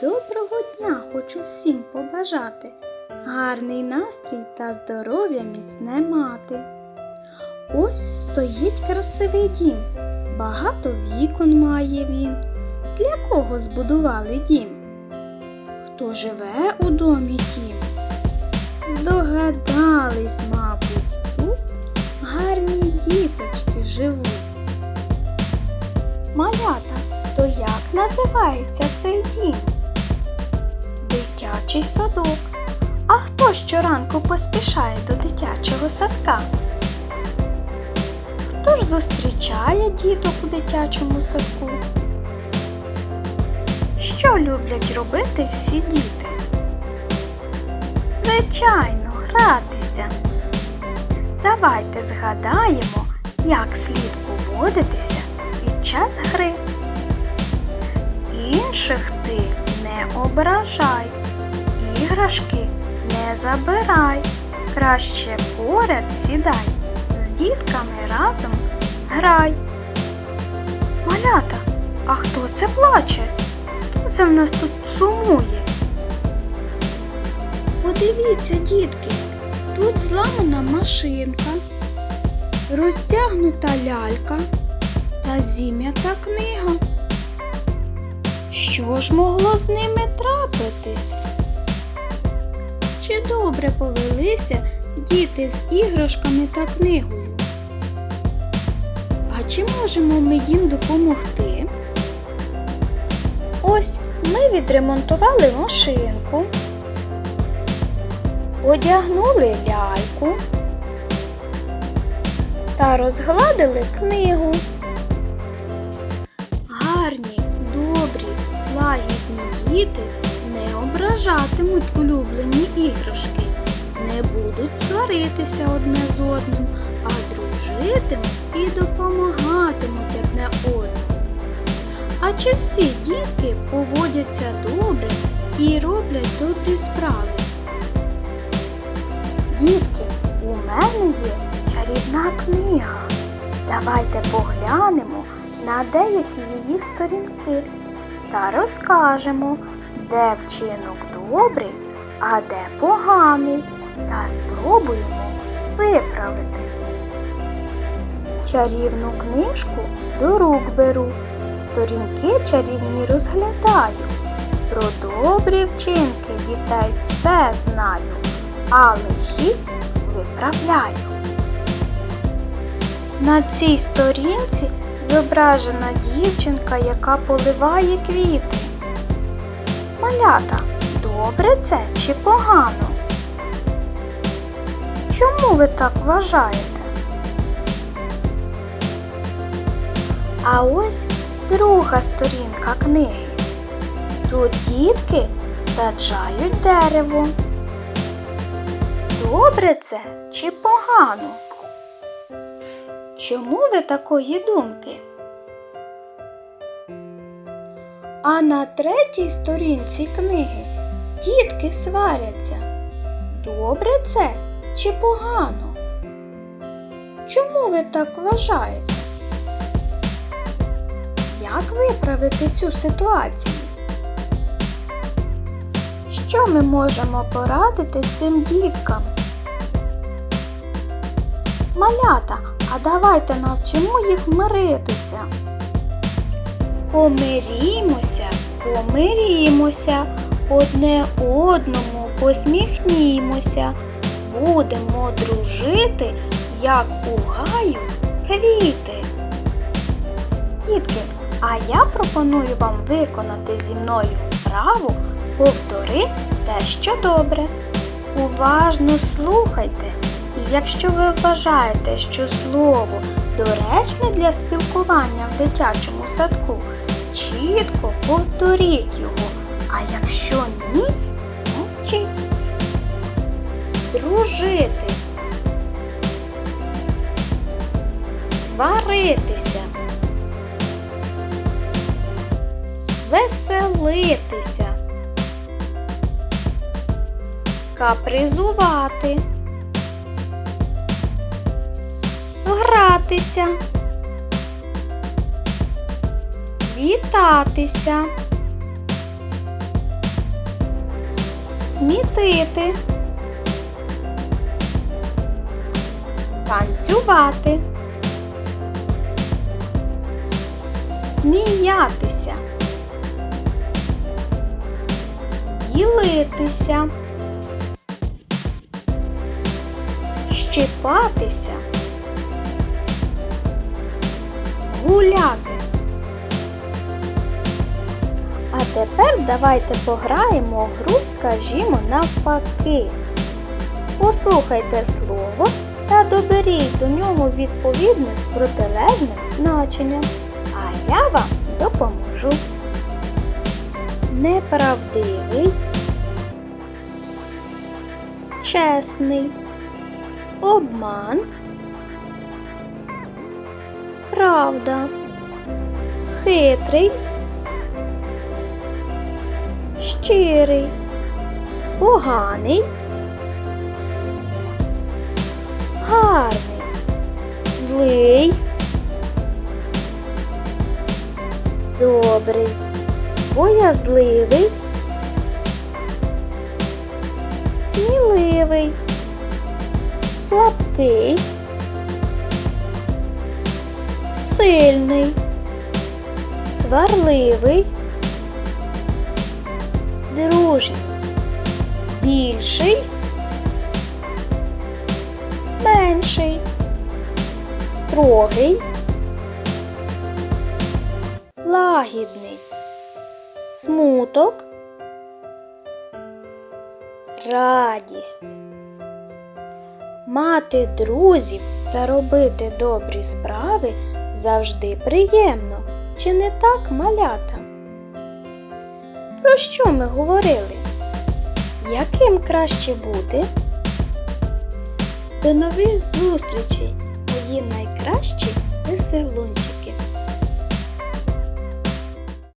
Доброго дня хочу всім побажати, гарний настрій та здоров'я міцне мати. Ось стоїть красивий дім, багато вікон має він. Для кого збудували дім? Хто живе у домі тім? Здогадались, мабуть, тут гарні діточки живуть. Малята, то як називається цей дім? Дитячий садок. А хто щоранку поспішає до дитячого садка? Хто ж зустрічає діток у дитячому садку? Що люблять робити всі діти? Звичайно, гратися. Давайте згадаємо, як слід поводитися під час гри. Інших ти не ображай, іграшки не забирай, краще поряд сідай, з дітками разом грай. Малята, а хто це плаче? Хто це в нас тут сумує? Подивіться, дітки, тут зламана машинка, розтягнута лялька та зім'ята книга. Що ж могло з ними трапитись? Чи добре повелися діти з іграшками та книгою? А чи можемо ми їм допомогти? Ось ми відремонтували машинку, одягнули ляльку та розгладили книгу. Гарні, добрі, лагідні діти не улюблені іграшки, не будуть сваритися одне з одним, а дружитимуть і допомагатимуть одне одному. А чи всі дітки поводяться добре і роблять добрі справи? Дітки, у мене є чарівна книга. Давайте поглянемо на деякі її сторінки та розкажемо, де вчинок добрий, а де поганий, та спробуємо виправити. Чарівну книжку до рук беру, сторінки чарівні розглядаю. Про добрі вчинки дітей все знаю, а лихі виправляю. На цій сторінці зображена дівчинка, яка поливає квіти. Малята, добре це чи погано? Чому ви так вважаєте? А ось друга сторінка книги. Тут дітки саджають дерево. Добре це чи погано? Чому ви такої думки? А на третій сторінці книги дітки сваряться. Добре це чи погано? Чому ви так вважаєте? Як виправити цю ситуацію? Що ми можемо порадити цим діткам? Малята, а давайте навчимо їх миритися. Помирімося, помирімося, одне одному посміхнімося, будемо дружити, як у гаю квіти. Дітки, а я пропоную вам виконати зі мною вправу повтори те, що добре. Уважно слухайте. І якщо ви вважаєте, що слово доречне для спілкування в дитячому садку, чітко повторіть його, якщо ні, мовчіть. Дружити. Сваритися. Веселитися. Капризувати. Гратися. Вітатися. Смітити, танцювати, сміятися, ділитися, щипатися, тепер давайте пограємо у гру, скажімо, навпаки. Послухайте слово та доберіть до нього відповідне з протилежним значенням. А я вам допоможу. Неправдивий, чесний, обман, правда, хитрий щирий, поганий, гарний, злий, добрий, боязливий, сміливий, слабкий, сильний, сварливий дружній, більший, менший, строгий, лагідний, смуток, радість. Мати друзів та робити добрі справи завжди приємно, чи не так малята? Про що ми говорили? Яким краще бути? До нових зустрічей, мої найкращі веселунчики!